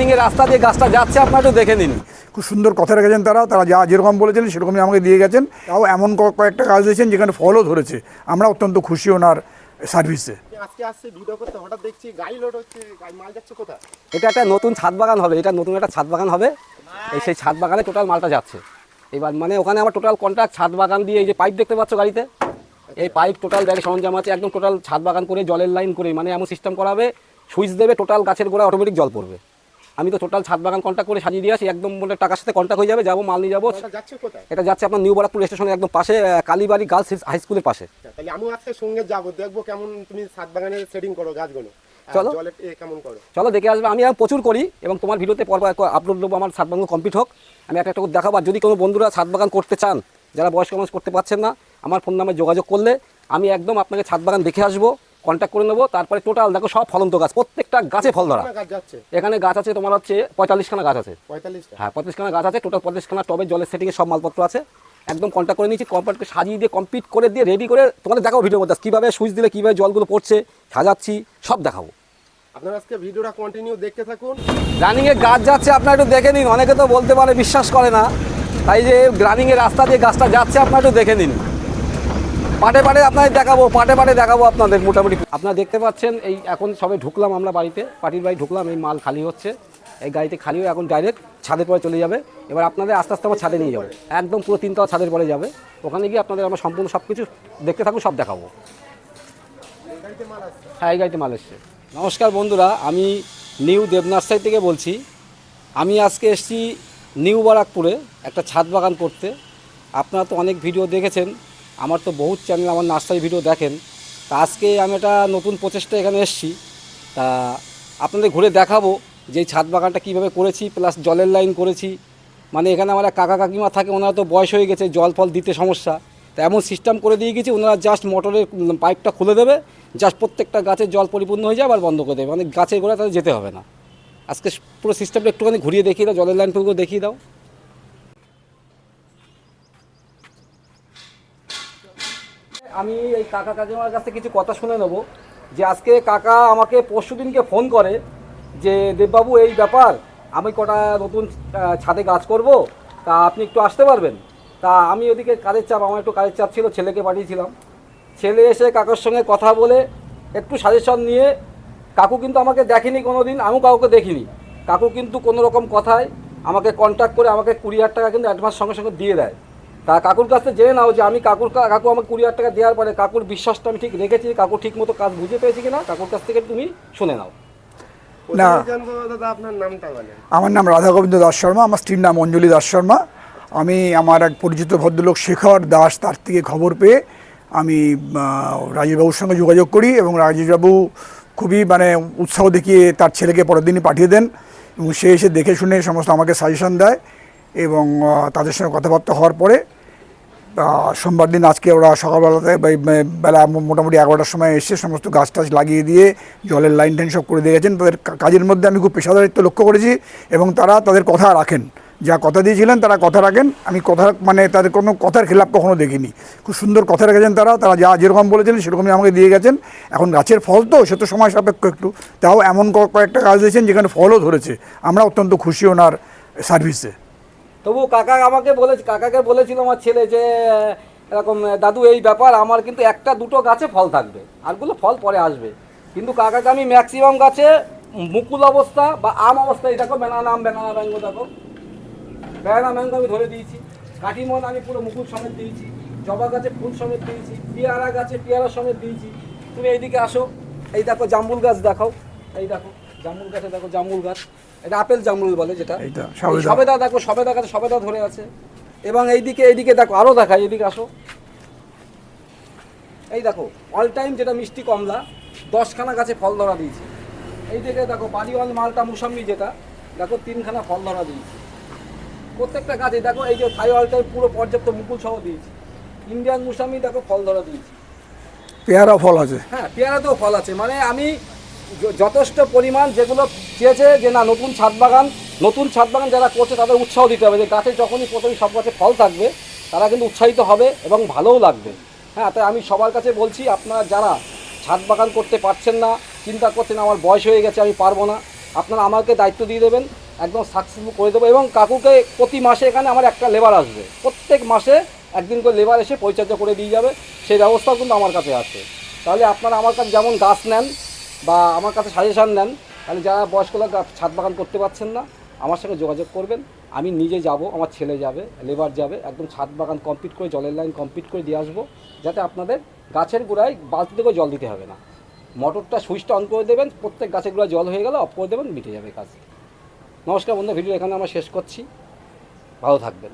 রানিংয়ের রাস্তা দিয়ে গাছটা যাচ্ছে আপনারা একটু দেখে নিন। খুব সুন্দর কথা রেখেছেন তারা তারা যা যেরকম বলেছেন সেরকমই আমাকে দিয়ে গেছেন। তাও এমন কয়েকটা কাজ দিয়েছেন যেখানে ফলও ধরেছে। আমরা অত্যন্ত খুশি ওনার সার্ভিসে। আজকে আসছে ভিডিও করতে হঠাৎ দেখছি গাড়ি লোড হচ্ছে গাড়ি মাল যাচ্ছে কোথায়? এটা একটা নতুন ছাদ বাগান হবে এটা নতুন একটা ছাদ বাগান হবে। এই সেই ছাদ বাগানে টোটাল মালটা যাচ্ছে। এবার মানে ওখানে আমার টোটাল কন্ট্রাক্ট ছাদ বাগান দিয়ে এই যে পাইপ দেখতে পাচ্ছ গাড়িতে? এই পাইপ টোটাল ব্যাগে সরঞ্জাম আছে একদম টোটাল ছাদ বাগান করে জলের লাইন করে মানে এমন সিস্টেম করা হবে সুইচ দেবে টোটাল গাছের গোড়া অটোমেটিক জল পড়বে। আমি তো টোটাল ছাদ বাগান কন্ট্যাক্ট করে সাজিয়ে দিয়ে আসি একদম বলে টাকার সাথে কন্ট্যাক্ট হয়ে যাবে যাব মাল নিয়ে যাব। এটা যাচ্ছে আপনার নিউ বারাকপুর স্টেশনের একদম পাশে কালীবাড়ি গার্লস হাই স্কুলের পাশে। আচ্ছা, তাহলে আমিও আজকে সঙ্গে যাব দেখব কেমন তুমি সাত বাগানে সেটিং করো গাছগুলো। চলো। কেমন করো? চলো দেখে আসবে। আমি প্রচুর করি এবং তোমার ভিডিওতে পর আপলোড দেবো আমার ছাদ বাগান কমপ্লিট হোক। আমি একটা একটা দেখাবো। যদি কোনো বন্ধুরা ছাদ বাগান করতে চান যারা বয়স্ক মানুষ করতে পারছেন না আমার ফোন নামে যোগাযোগ করলে আমি একদম আপনাকে ছাদ বাগান দেখে আসব। কন্ট্যাক্ট করে নেব তারপরে টোটাল দেখো সব ফলন্ত গাছ প্রত্যেকটা গাছে ফল ধরা। গাছ এখানে গাছ আছে তোমার হচ্ছে পঁয়তাল্লিশখানা গাছ আছে। হ্যাঁ পঁয়ত্রিশখানা গাছ আছে টোটাল পঁয়ত্রিশখানা টবে জলের সেটিংয়ে সব মালপত্র আছে। একদম কন্ট্যাক্ট করে নিয়েছি কমপ্লিট সাজিয়ে দিয়ে কমপ্লিট করে দিয়ে রেডি করে তোমাদের দেখাবো ভিডিও মধ্যে। কীভাবে সুইচ দিলে কীভাবে জলগুলো পড়ছে সাজাচ্ছি সব দেখাবো। আপনারা আজকে ভিডিওটা কন্টিনিউ দেখতে থাকুন। রানিংয়ে গাছ যাচ্ছে আপনারা একটু দেখে নিন। অনেকে তো বলতে পারে বিশ্বাস করে না। তাই যে রানিংয়ের রাস্তা দিয়ে গাছটা যাচ্ছে আপনারা একটু দেখে নিন। পাটে পাটে আপনাদের দেখাবো, পাটে পাটে দেখাবো আপনাদের মোটামুটি। আপনারা দেখতে পাচ্ছেন, এই এখন সবে ঢুকলাম আমরা বাড়িতে পার্টির বাড়ি ঢুকলাম, এই মাল খালি হচ্ছে। এই গাড়িতে খালি হয়ে এখন ডাইরেক্ট ছাদের পরে চলে যাবে। এবার আপনাদের আস্তে আস্তে আমার ছাদে নিয়ে যাবে। একদম পুরো তিনতলা ছাদের পরে যাবে। ওখানে গিয়ে আপনাদের আমরা সম্পূর্ণ সব কিছু দেখতে থাকুন, সব দেখাবো। হ্যাঁ এই গাড়িতে মাল এসছে। নমস্কার বন্ধুরা, আমি নিউ দেবনার্সারি থেকে বলছি। আমি আজকে এসেছি নিউ বারাকপুরে, একটা ছাদ বাগান করতে। আপনারা তো অনেক ভিডিও দেখেছেন। আমার তো বহুত চ্যানেল আমার নার্সারি ভিডিও দেখেন। তা আজকে আমি একটা নতুন প্রচেষ্টা এখানে এসেছি। তা আপনাদের ঘুরে দেখাবো যে ছাদ বাগানটা কীভাবে করেছি প্লাস জলের লাইন করেছি। মানে এখানে আমার কাকা কাকিমা থাকে, ওনারা তো বয়স হয়ে গেছে, জল ফল দিতে সমস্যা। তা এমন সিস্টেম করে দিয়ে গেছি, ওনারা জাস্ট মোটরের পাইপটা খুলে দেবে জাস্ট প্রত্যেকটা গাছের জল পরিপূর্ণ হয়ে যায় আবার বন্ধ করে দেবে। মানে গাছের গোড়া তাদের যেতে হবে না। আজকে পুরো সিস্টেমটা একটুখানি ঘুরিয়ে দেখিয়ে দাও, জলের লাইনটুকু দেখিয়ে দাও। আমি এই কাকা কাকিমার কাছে কিছু কথা শুনে নেব যে আজকে কাকা আমাকে পরশু দিনকে ফোন করে যে, দেববাবু, এই ব্যাপার, আমি কটা নতুন ছাদে গাছ করব, তা আপনি একটু আসতে পারবেন? তা আমি ওদিকে কাজের চাপ, আমার একটু কাজের চাপ ছিল, ছেলেকে পাঠিয়েছিলাম। ছেলে এসে কাকুর সঙ্গে কথা বলে একটু সাজেশন নিয়ে, কাকু কিন্তু আমাকে দেখেনি কোনো দিন আমিও কাউকে দেখিনি। কাকু কিন্তু কোনো রকম কথায় আমাকে কন্ট্যাক্ট করে আমাকে কুড়ি হাজার টাকা কিন্তু অ্যাডভান্স সঙ্গে সঙ্গে দিয়ে দেয়। তা কাকুর কাছ থেকে জেনে নাও যে আমি কাকুর কা- কাকু আমাকে কুড়ি হাজার টাকা দেওয়ার পরে কাকুর বিশ্বাসটা আমি ঠিক রেখেছি কাকু ঠিক মতো কাজ বুঝে পেয়েছি কিনা কাকুর কাছ থেকে তুমি শুনে নাও। না। আমার নাম রাধা গোবিন্দ দাস শর্মা আমার স্ত্রীর নাম অঞ্জলি দাস শর্মা। আমি আমার এক পরিচিত ভদ্রলোক শেখর দাস তার থেকে খবর পেয়ে আমি রাজীববাবুর সঙ্গে যোগাযোগ করি এবং রাজীববাবু খুবই মানে উৎসাহ দেখিয়ে তার ছেলেকে পরের দিনই পাঠিয়ে দেন এবং সে এসে দেখে শুনে সমস্ত আমাকে সাজেশন দেয় এবং তাদের সঙ্গে কথাবার্তা হওয়ার পরে সোমবার দিন আজকে ওরা সকালবেলাতে বেলা মোটামুটি এগারোটার সময় এসে সমস্ত গাছ টাছ লাগিয়ে দিয়ে জলের লাইন টাইন সব করে দিয়ে গেছেন। তাদের কাজের মধ্যে আমি খুব পেশাদারিত্ব লক্ষ্য করেছি এবং তারা তাদের কথা রাখেন। যা কথা দিয়েছিলেন তারা কথা রাখেন। আমি কথা মানে তাদের কোনো কথার খেলাপ কখনো দেখিনি। খুব সুন্দর কথা রেখেছেন তারা। তারা যা যেরকম বলেছিলেন সেরকমই আমাকে দিয়ে গেছেন। এখন গাছের ফল তো, সে তো সময় সাপেক্ষ একটু। তাও এমন কয়েকটা কাজ দিয়েছেন যেখানে ফলও ধরেছে। আমরা অত্যন্ত খুশি ওনার সার্ভিসে তবু কাকা আমাকে বলে, কাকাকে বলেছিল আমার ছেলে যে, এরকম, দাদু, এই ব্যাপার আমার কিন্তু একটা দুটো গাছে ফল থাকবে, আরগুলো ফল পরে আসবে। কিন্তু কাকাকে আমি ম্যাক্সিমাম গাছে মুকুল অবস্থা বা আম অবস্থা, এই দেখো বেনানা আম বেনানা ম্যাঙ্গো দেখো। বেনানা ম্যাঙ্গো আমি ধরে দিয়েছি, কাটিমন আমি পুরো মুকুল সমেত দিয়েছি, জবা গাছে ফুল সমেত দিয়েছি, পেয়ারা গাছে পেয়ারা সমেত দিয়েছি। তুমি এইদিকে আসো, এই দেখো জামুল গাছ দেখাও, এই দেখো জামুল গাছে দেখো জামুল গাছ। এটা আপেল জামুল বলে যেটা। সবেদা। দেখো সবেদা গাছে সবেদা ধরে আছে। এবং এইদিকে এইদিকে দেখো আরও দেখাই এইদিকে আসো। এই দেখো অল টাইম যেটা মিষ্টি কমলা দশখানা গাছে ফল ধরা দিয়েছি। এই দিকে দেখো বাড়িওয়াল মালটা মুসাম্বি যেটা দেখো তিনখানা ফল ধরা দিয়েছি। প্রত্যেকটা গাছে দেখো এই যে থাই অল টাইম পুরো পর্যাপ্ত মুকুল সহ দিয়েছি। ইন্ডিয়ান মুসাম্বি দেখো ফল ধরা দিয়েছি। পেয়ারা ফল আছে। হ্যাঁ পেয়ারাতেও ফল আছে। মানে আমি যথেষ্ট পরিমাণ যেগুলো চেয়েছে যে না, নতুন ছাদ বাগান, নতুন ছাদ বাগান যারা করছে তাদের উৎসাহ দিতে হবে যে গাছে যখনই প্রথমে সব গাছে ফল থাকবে, তারা কিন্তু উৎসাহিত হবে এবং ভালোও লাগবে। হ্যাঁ তাই আমি সবার কাছে বলছি, আপনারা যারা ছাদ বাগান করতে পারছেন না, চিন্তা করছেন আমার বয়স হয়ে গেছে, আমি পারব না, আপনারা আমাকে দায়িত্ব দিয়ে দেবেন, একদম সাকসেসফুল করে দেবো এবং কাকুকে প্রতি মাসে এখানে আমার একটা লেবার আসবে। প্রত্যেক মাসে একদিন করে লেবার এসে পরিচর্যা করে দিয়ে যাবে, সেই ব্যবস্থাও কিন্তু আমার কাছে আছে। তাহলে আপনারা আমার কাছে যেমন গাছ নেন বা আমার কাছে সাজেশান নেন, তাহলে যারা বয়স্ক লোক ছাদ বাগান করতে পারছেন না, আমার সঙ্গে যোগাযোগ করবেন। আমি নিজে যাব, আমার ছেলে যাবে লেবার যাবে, একদম ছাদ বাগান কমপ্লিট করে, জলের লাইন কমপ্লিট করে দিয়ে আসব, যাতে আপনাদের গাছের গোড়ায় বালতি থেকে জল দিতে হবে না। মোটরটা সুইচটা অন করে দেবেন, প্রত্যেক গাছের গোড়ায় জল হয়ে গেলে অফ করে দেবেন, মিটে যাবে কাজ। নমস্কার বন্ধু ভিডিও এখানে আমরা শেষ করছি। ভালো থাকবেন।